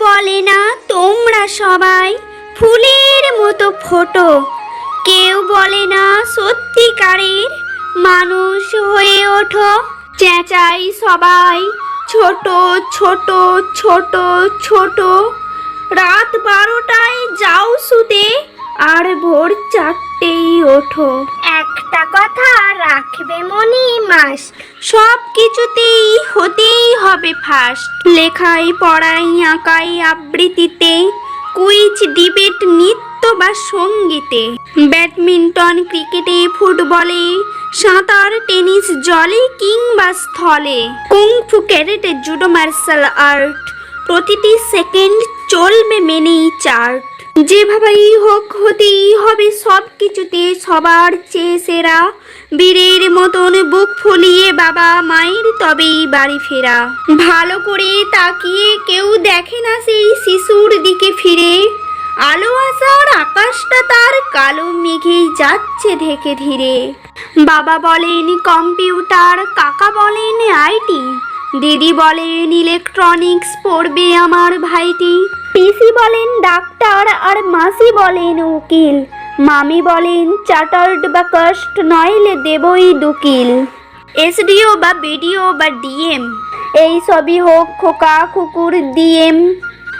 বলে না তোমরা সবাই? ফুলের মতো ফোটো। কেউ বলে না সত্যিকারের মানুষ হয়ে ওঠো। চেঁচাই সবাই ছোট ছোট ছোট ছোট। রাত বারোটায় যাও শুতে আর ভোর চারটেই ওঠো। একটা কথা রাখবে মনি মাস সব কিছুতেই হবে ফার্স্ট লেখাই পড়াই আঁকাই আবৃত্তিতে কুইজ ডিবেট নৃত্য বা সঙ্গীতে। ব্যাডমিন্টন, ক্রিকেটে, ফুটবলে, সাঁতার, টেনিস, জলে কিংবা স্থলে। Kung fu karate judo martial art প্রতিটি সেকেন্ড চলবে মেনেই চার্ট যেভাবেই হোক, হতেই হবে সব কিছুতে সবার চেয়ে সেরা। বীরের মতন বুক ফুলিয়ে বাবা মায়ের তবেই বাড়ি ফেরা। ভালো করে তাকিয়ে কেউ দেখে না সেই শিশুর দিকে ফিরে। আলো আসার আকাশটা তার কালো মেঘেই যাচ্ছে ঢেকে ধীরে। বাবা বলেন, কম্পিউটার, কাকা বলেন আইটি দিদি বলেন, ইলেকট্রনিক্স পড়বে আমার ভাইটি। পিসি বলেন, ডাক্তার আর মাসি বলেন, উকিল। মামি বলেন চার্টার্ড বা কাস্ট নইলে দেবই দুকিল। এসডিও বা বিডিও বা ডিএম? এই সবই হোক খোকা কুকুর ডিএম।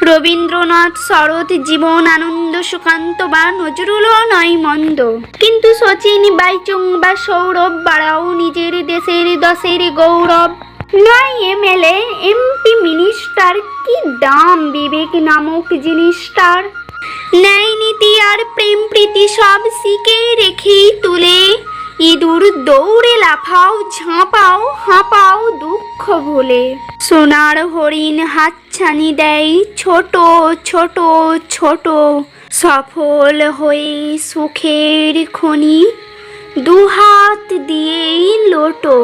রবীন্দ্রনাথ শরৎ জীবন আনন্দ সুকান্ত বা নজরুলও নয় মন্দ। কিন্তু সচিন বাইচুং বা সৌরভ বাড়াও নিজের দেশের দশের গৌরব। নয় এমএলএ এমপি মিনিস্টার কি দাম বিবেক নামক জিনিসটার? ন্যায় নীতি আর প্রেম প্রীতি সব শিখে রেখেই তুলে। ইঁদুর দৌড়ে লাফাও, ঝাঁপাও, হাঁপাও দুঃখ ভুলে। সোনার হরিণ হাতছানি দেয়, ছোট ছোট ছোট। সফল হয়ে সুখের খনি দুহাত দিয়েই লোটো।